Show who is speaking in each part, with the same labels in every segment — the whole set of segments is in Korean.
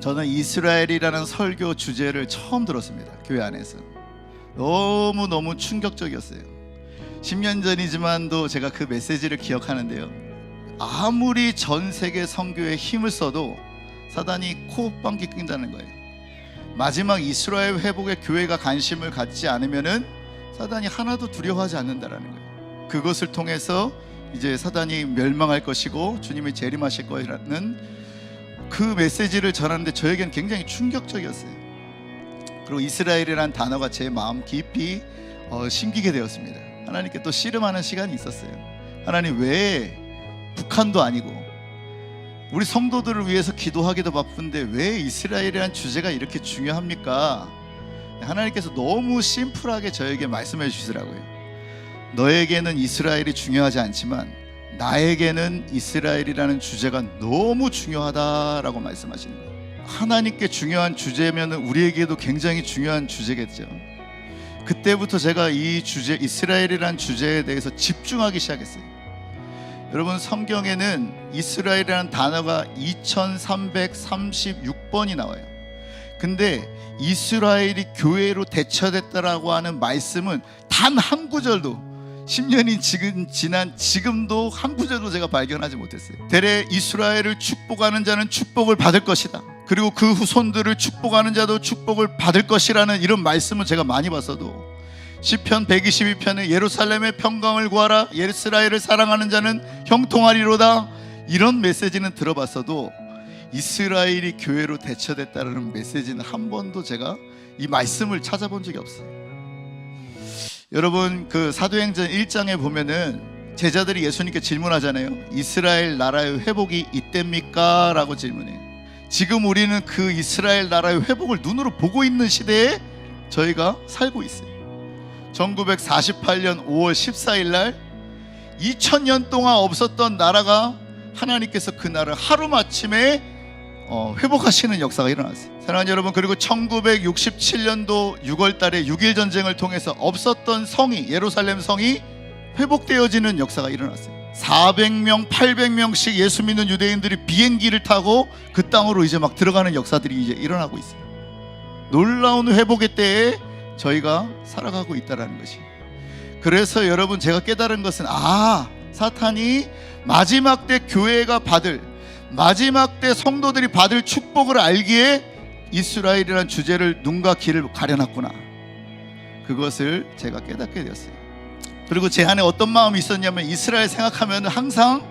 Speaker 1: 저는 이스라엘이라는 설교 주제를 처음 들었습니다. 교회 안에서. 너무 너무 충격적이었어요. 10년 전이지만도 제가 그 메시지를 기억하는데요. 아무리 전 세계 선교에 힘을 써도 사단이 코방귀 낀다는 거예요. 마지막 이스라엘 회복에 교회가 관심을 갖지 않으면은 사단이 하나도 두려워하지 않는다라는 거예요. 그것을 통해서 이제 사단이 멸망할 것이고 주님이 재림하실 거라는 그 메시지를 전하는데 저에게는 굉장히 충격적이었어요. 그리고 이스라엘이라는 단어가 제 마음 깊이 어, 심기게 되었습니다. 하나님께 또 씨름하는 시간이 있었어요. 하나님 왜 북한도 아니고 우리 성도들을 위해서 기도하기도 바쁜데 왜 이스라엘이라는 주제가 이렇게 중요합니까? 하나님께서 너무 심플하게 저에게 말씀해 주시더라고요. 너에게는 이스라엘이 중요하지 않지만 나에게는 이스라엘이라는 주제가 너무 중요하다라고 말씀하시는 거예요. 하나님께 중요한 주제면 우리에게도 굉장히 중요한 주제겠죠. 그때부터 제가 이 주제 이스라엘이라는 주제에 대해서 집중하기 시작했어요. 여러분 성경에는 이스라엘이라는 단어가 2336번이 나와요. 근데 이스라엘이 교회로 대처됐다라고 하는 말씀은 단 한 구절도 10년이 지금 지난 지금도 한 구절도 제가 발견하지 못했어요. 대래 이스라엘을 축복하는 자는 축복을 받을 것이다. 그리고 그 후손들을 축복하는 자도 축복을 받을 것이라는 이런 말씀을 제가 많이 봤어도 시편 122편에 예루살렘의 평강을 구하라 이스라엘을 사랑하는 자는 형통하리로다 이런 메시지는 들어봤어도 이스라엘이 교회로 대처됐다는 메시지는 한 번도 제가 이 말씀을 찾아본 적이 없어요. 여러분 그 사도행전 1장에 보면은 제자들이 예수님께 질문하잖아요. 이스라엘 나라의 회복이 이때입니까? 라고 질문해요. 지금 우리는 그 이스라엘 나라의 회복을 눈으로 보고 있는 시대에 저희가 살고 있어요. 1948년 5월 14일 날 2000년 동안 없었던 나라가 하나님께서 그 나라를 하루마침에 어, 회복하시는 역사가 일어났어요. 사랑하는 여러분 그리고 1967년도 6월 달에 6.1 전쟁을 통해서 없었던 성이 예루살렘 성이 회복되어지는 역사가 일어났어요. 400명, 800명씩 예수 믿는 유대인들이 비행기를 타고 그 땅으로 이제 막 들어가는 역사들이 이제 일어나고 있어요. 놀라운 회복의 때에 저희가 살아가고 있다라는 것이. 그래서 여러분 제가 깨달은 것은 아 사탄이 마지막 때 교회가 받을 마지막 때 성도들이 받을 축복을 알기에 이스라엘이라는 주제를 눈과 귀를 가려놨구나. 그것을 제가 깨닫게 되었어요. 그리고 제 안에 어떤 마음이 있었냐면 이스라엘 생각하면 항상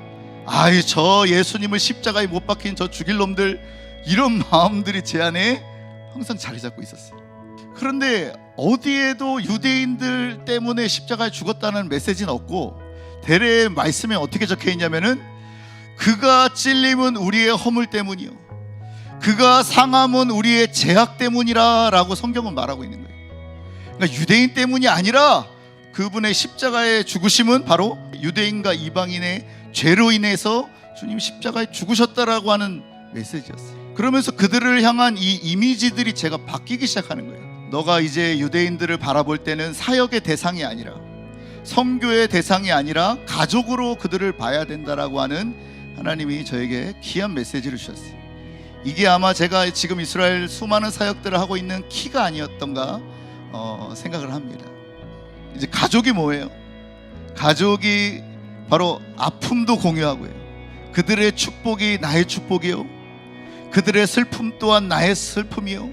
Speaker 1: 아이 저 예수님을 십자가에 못 박힌 저 죽일 놈들 이런 마음들이 제 안에 항상 자리 잡고 있었어요. 그런데 어디에도 유대인들 때문에 십자가에 죽었다는 메시지는 없고 대례의 말씀에 어떻게 적혀 있냐면은 그가 찔림은 우리의 허물 때문이요. 그가 상함은 우리의 죄악 때문이라 라고 성경은 말하고 있는 거예요. 그러니까 유대인 때문이 아니라 그분의 십자가의 죽으심은 바로 유대인과 이방인의 죄로 인해서 주님 십자가에 죽으셨다라고 하는 메시지였어요. 그러면서 그들을 향한 이 이미지들이 제가 바뀌기 시작하는 거예요. 너가 이제 유대인들을 바라볼 때는 사역의 대상이 아니라 성교의 대상이 아니라 가족으로 그들을 봐야 된다라고 하는 하나님이 저에게 귀한 메시지를 주셨어요. 이게 아마 제가 지금 이스라엘 수많은 사역들을 하고 있는 키가 아니었던가 어, 생각을 합니다. 이제 가족이 뭐예요? 가족이 바로 아픔도 공유하고요. 그들의 축복이 나의 축복이요. 그들의 슬픔 또한 나의 슬픔이요.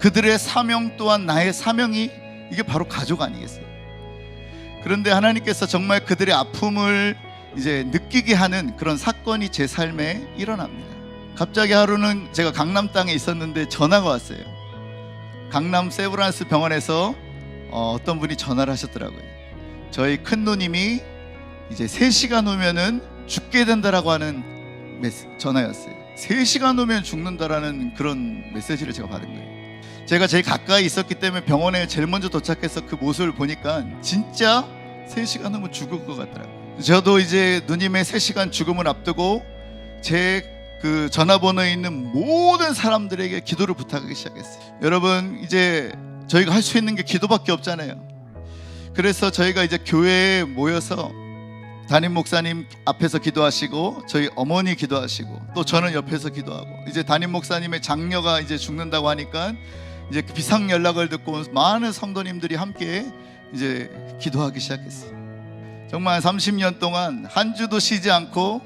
Speaker 1: 그들의 사명 또한 나의 사명이 이게 바로 가족 아니겠어요? 그런데 하나님께서 정말 그들의 아픔을 이제 느끼게 하는 그런 사건이 제 삶에 일어납니다. 갑자기 하루는 제가 강남 땅에 있었는데 전화가 왔어요. 강남 세브란스 병원에서 어, 어떤 분이 전화를 하셨더라고요. 저희 큰 누님이 이제 3시간 후면은 죽게 된다라고 하는 메시, 전화였어요. 3시간 후면 죽는다라는 그런 메시지를 제가 받은 거예요. 제가 제일 가까이 있었기 때문에 병원에 제일 먼저 도착해서 그 모습을 보니까 진짜 3시간 후면 죽을 것 같더라고요. 저도 이제 누님의 3시간 죽음을 앞두고 제 그 전화번호에 있는 모든 사람들에게 기도를 부탁하기 시작했어요. 여러분 이제 저희가 할 수 있는 게 기도밖에 없잖아요. 그래서 저희가 이제 교회에 모여서 담임 목사님 앞에서 기도하시고 저희 어머니 기도하시고 또 저는 옆에서 기도하고 이제 담임 목사님의 장녀가 이제 죽는다고 하니까 이제 비상 연락을 듣고 많은 성도님들이 함께 이제 기도하기 시작했어요. 정말 30년 동안 한 주도 쉬지 않고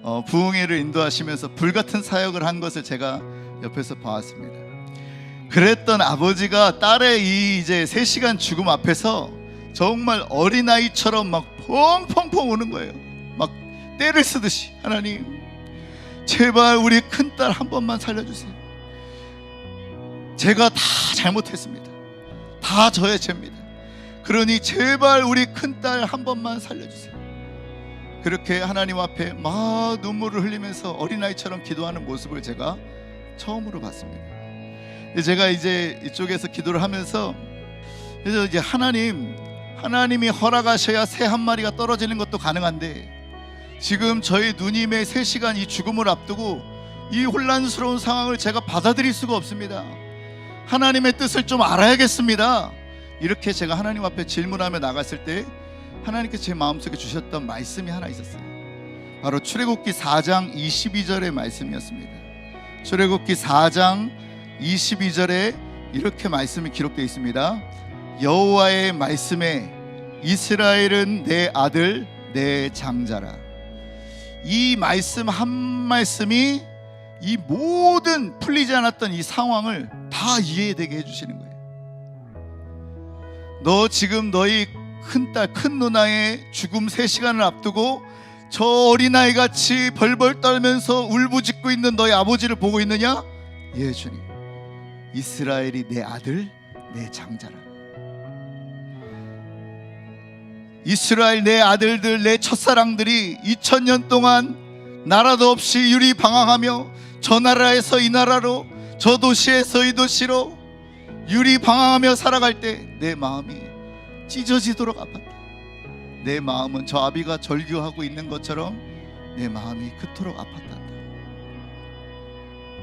Speaker 1: 어, 부흥회를 인도하시면서 불같은 사역을 한 것을 제가 옆에서 봐왔습니다. 그랬던 아버지가 딸의 이 이제 3시간 죽음 앞에서 정말 어린아이처럼 막 펑펑펑 우는 거예요. 막 때를 쓰듯이 하나님 제발 우리 큰딸 한 번만 살려주세요. 제가 다 잘못했습니다. 다 저의 죄입니다. 그러니 제발 우리 큰딸 한 번만 살려주세요. 그렇게 하나님 앞에 막 눈물을 흘리면서 어린아이처럼 기도하는 모습을 제가 처음으로 봤습니다. 제가 이제 이쪽에서 기도를 하면서 그래서 이제 하나님 하나님이 허락하셔야 새 한 마리가 떨어지는 것도 가능한데 지금 저희 누님의 세 시간 이 죽음을 앞두고 이 혼란스러운 상황을 제가 받아들일 수가 없습니다. 하나님의 뜻을 좀 알아야겠습니다. 이렇게 제가 하나님 앞에 질문하며 나갔을 때 하나님께서 제 마음속에 주셨던 말씀이 하나 있었어요. 바로 출애굽기 4장 22절의 말씀이었습니다. 출애굽기 4장 22절에 이렇게 말씀이 기록되어 있습니다. 여호와의 말씀에 이스라엘은 내 아들 내 장자라. 이 말씀 한 말씀이 이 모든 풀리지 않았던 이 상황을 다 이해되게 해 주시는 거예요. 너 지금 너희 큰딸 큰 누나의 죽음 세 시간을 앞두고 저 어린아이 같이 벌벌 떨면서 울부짖고 있는 너희 아버지를 보고 있느냐? 예 주님. 이스라엘이 내 아들 내 장자라. 이스라엘 내 아들들 내 첫사랑들이 2000년 동안 나라도 없이 유리 방황하며 저 나라에서 이 나라로 저 도시에서 이 도시로 유리 방황하며 살아갈 때 내 마음이 찢어지도록 아팠다. 내 마음은 저 아비가 절규하고 있는 것처럼 내 마음이 그토록 아팠다.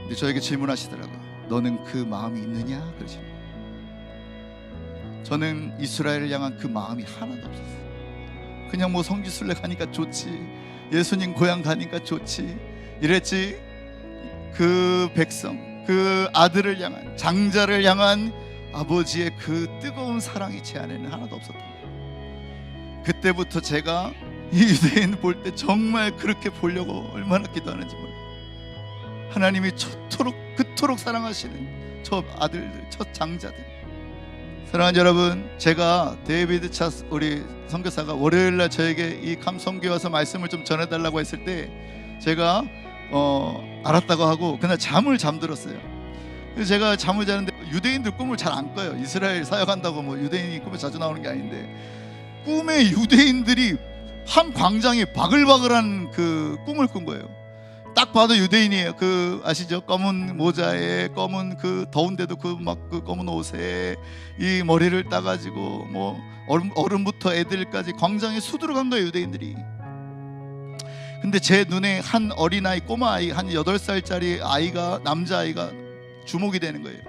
Speaker 1: 근데 저에게 질문하시더라고요. 너는 그 마음이 있느냐? 그러십니다. 저는 이스라엘을 향한 그 마음이 하나도 없었어요. 그냥 뭐 성지순례 가니까 좋지. 예수님 고향 가니까 좋지. 이랬지. 그 백성, 그 아들을 향한 장자를 향한 아버지의 그 뜨거운 사랑이 제 안에는 하나도 없었던 거예요. 그때부터 제가 이 유대인 볼 때 정말 그렇게 보려고 얼마나 기도하는지 몰라요. 하나님이 저토록 그토록 사랑하시는 저 아들들, 저 장자들. 사랑하는 여러분, 제가 데이비드 차스 우리 선교사가 월요일 날 저에게 이 감성교회 와서 말씀을 좀 전해달라고 했을 때 제가 어, 알았다고 하고 그날 잠을 잠들었어요. 그래서 제가 잠을 자는데 유대인들 꿈을 잘 안 꿔요. 이스라엘 사역한다고 뭐 유대인이 꿈에 자주 나오는 게 아닌데 꿈에 유대인들이 한 광장에 바글바글한 그 꿈을 꾼 거예요. 딱 봐도 유대인이에요. 그 아시죠? 검은 모자에 검은 그 더운데도 그 막그 검은 옷에 이 머리를 따가지고 뭐 어른, 어른부터 애들까지 광장에 수두룩한 거예요 유대인들이. 근데 제 눈에 한 어린아이 꼬마 아이 한 여덟 살짜리 아이가 남자 아이가 주목이 되는 거예요.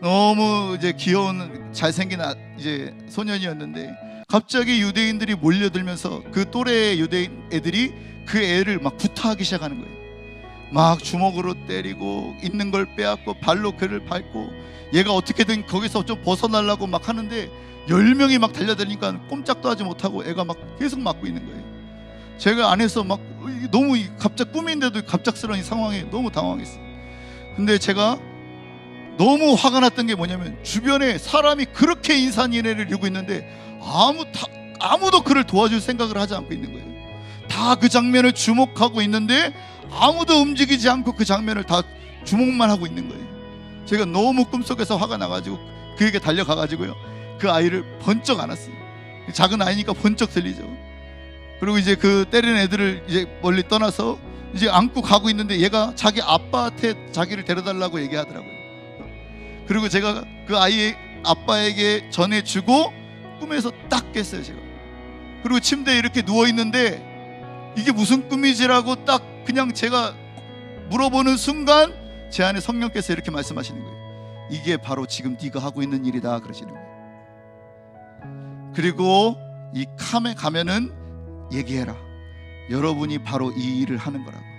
Speaker 1: 너무 이제 귀여운 잘생긴 아, 이제 소년이었는데 갑자기 유대인들이 몰려들면서 그 또래 유대인 애들이 그 애를 막 구타하기 시작하는 거예요. 막 주먹으로 때리고 있는 걸 빼앗고 발로 그를 밟고 얘가 어떻게든 거기서 좀 벗어나려고 막 하는데 열 명이 막 달려들니까 꼼짝도 하지 못하고 애가 막 계속 맞고 있는 거예요. 제가 안에서 막 너무 갑작 꿈인데도 갑작스러운 이 상황에 너무 당황했어요. 근데 제가 너무 화가 났던 게 뭐냐면 주변에 사람이 그렇게 인산인해를 이루고 있는데 아무 다, 아무도 그를 도와줄 생각을 하지 않고 있는 거예요. 다 그 장면을 주목하고 있는데 아무도 움직이지 않고 그 장면을 다 주목만 하고 있는 거예요. 제가 너무 꿈속에서 화가 나가지고 그에게 달려가가지고요. 그 아이를 번쩍 안았어요. 작은 아이니까 번쩍 들리죠. 그리고 이제 그 때리는 애들을 이제 멀리 떠나서 이제 안고 가고 있는데 얘가 자기 아빠한테 자기를 데려달라고 얘기하더라고요. 그리고 제가 그 아이의 아빠에게 전해주고 꿈에서 딱 깼어요, 제가. 그리고 침대에 이렇게 누워 있는데 이게 무슨 꿈이지라고 딱 그냥 제가 물어보는 순간 제 안에 성령께서 이렇게 말씀하시는 거예요. 이게 바로 지금 네가 하고 있는 일이다 그러시는 거예요. 그리고 이 캄에 가면은 얘기해라. 여러분이 바로 이 일을 하는 거라고.